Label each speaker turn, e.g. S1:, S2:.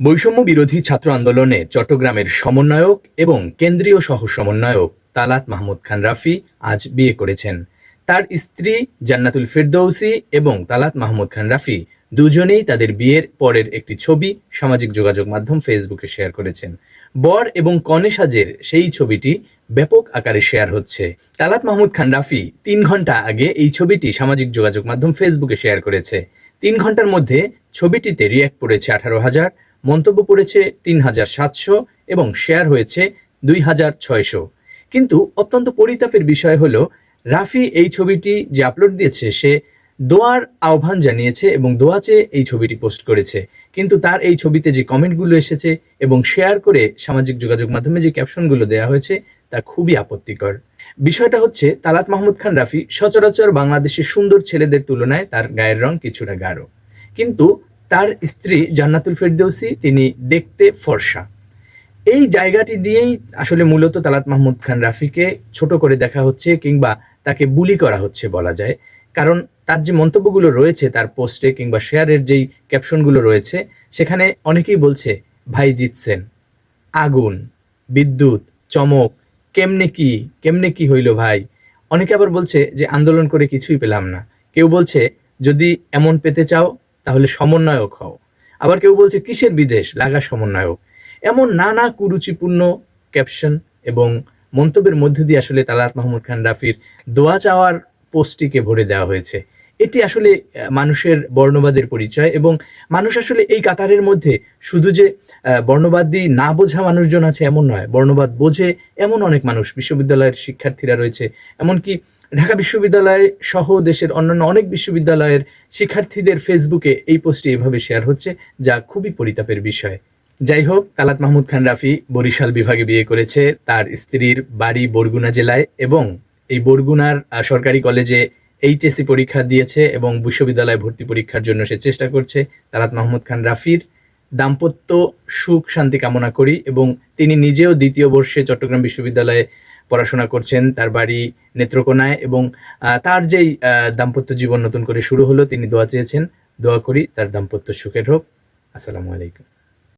S1: বৈষম্য বিরোধী ছাত্র আন্দোলনে চট্টগ্রামের সমন্বয়ক এবং কেন্দ্রীয় সহ সমন্বয়ক তালাত মাহমুদ খান রাফি আজ বিয়ে করেছেন। তার স্ত্রী জান্নাতুল ফেরদৌসি এবং তালাত মাহমুদ খান রাফি দুজনেই তাদের বিয়ের পরের একটি ছবি সামাজিক যোগাযোগ মাধ্যম ফেসবুকে শেয়ার করেছেন। বর এবং কনে সাজের সেই ছবিটি ব্যাপক আকারে শেয়ার হচ্ছে। তালাত মাহমুদ খান রাফি তিন ঘণ্টা আগে এই ছবিটি সামাজিক যোগাযোগ মাধ্যম ফেসবুকে শেয়ার করেছে। তিন ঘণ্টার মধ্যে ছবিটিতে রিয়্যাক্ট পড়েছে আঠারো হাজার মন্তব্য পড়েছে তিন হাজার সাতশো এবং শেয়ার হয়েছে দুই হাজার ছয়শো। কিন্তু অত্যন্ত পরিতাপের বিষয় হলো, রাফি এই ছবিটি যে আপলোড দিয়েছে, সে দোয়ার আহ্বান জানিয়েছে এবং দোয়া চেয়ে এই ছবিটি পোস্ট করেছে। কিন্তু তার এই ছবিতে যে কমেন্টগুলো এসেছে এবং শেয়ার করে সামাজিক যোগাযোগ মাধ্যমে যে ক্যাপশনগুলো দেওয়া হয়েছে, তা খুবই আপত্তিকর। বিষয়টা হচ্ছে, তালাত মাহমুদ খান রাফি সচরাচর বাংলাদেশের সুন্দর ছেলেদের তুলনায় তার গায়ের রং কিছুটা গাঢ়। কিন্তু তার স্ত্রী জান্নাতুল ফেরদৌসি, তিনি দেখতে ফর্সা। এই জায়গাটি দিয়েই আসলে মূলত তালাত মাহমুদ খান রাফিকে ছোট করে দেখা হচ্ছে কিংবা তাকে বুলি করা হচ্ছে বলা যায়। কারণ তার যে মন্তব্যগুলো রয়েছে, তার পোস্টে কিংবা শেয়ারের যেই ক্যাপশনগুলো রয়েছে, সেখানে অনেকেই বলছে, ভাই জিতছেন। আগুন, বিদ্যুৎ, চমক, কেমনে কি কেমনে কি হইল ভাই? অনেকে আবার বলছে যে, আন্দোলন করে কিছুই পেলাম না। কেউ বলছে, যদি এমন পেতে চাও তাহলে সমন্বয়ক হও। আবার কেউ বলছে, কিসের বিদেশ? লাগা সমন্বয়ক। এমন নানা কুরুচিপূর্ণ ক্যাপশন এবং মন্তব্যের মধ্য দিয়ে আসলে তালাত মাহমুদ খান রাফির দোয়া চাওয়ার পোস্টটিকে ভরে দেওয়া হয়েছে। এটি আসলে মানুষের বর্ণবাদের পরিচয় এবং মানুষ আসলে এই কাতারের মধ্যে শুধু যে বর্ণবাদী না বোঝা মানুষজন আছে এমন নয়, বর্ণবাদ বোঝে এমন অনেক মানুষ, বিশ্ববিদ্যালয়ের শিক্ষার্থীরা রয়েছে। এমনকি ঢাকা বিশ্ববিদ্যালয় সহ দেশের অন্যান্য অনেক বিশ্ববিদ্যালয়ের শিক্ষার্থীদের ফেসবুকে এই পোস্টটি এভাবে শেয়ার হচ্ছে, যা খুবই পরিতাপের বিষয়। যাই হোক, তালাত মাহমুদ খান রাফি বরিশাল বিভাগে বিয়ে করেছে। তার স্ত্রীর বাড়ি বরগুনা জেলায় এবং এই বরগুনার সরকারি কলেজে এইচএসসি পরীক্ষা দিয়েছে এবং বিশ্ববিদ্যালয়ে ভর্তি পরীক্ষার জন্য সে চেষ্টা করছে। তালাত মাহমুদ খান রাফির দাম্পত্য সুখ শান্তি কামনা করি এবং তিনি নিজেও দ্বিতীয় বর্ষে চট্টগ্রাম বিশ্ববিদ্যালয়ে পড়াশোনা করছেন, তার বাড়ি নেত্রকোনায় এবং তার যেই দাম্পত্য জীবন নতুন করে শুরু হলো, তিনি দোয়া চেয়েছেন, দোয়া করি তার দাম্পত্য সুখের হোক। আসসালামু আলাইকুম।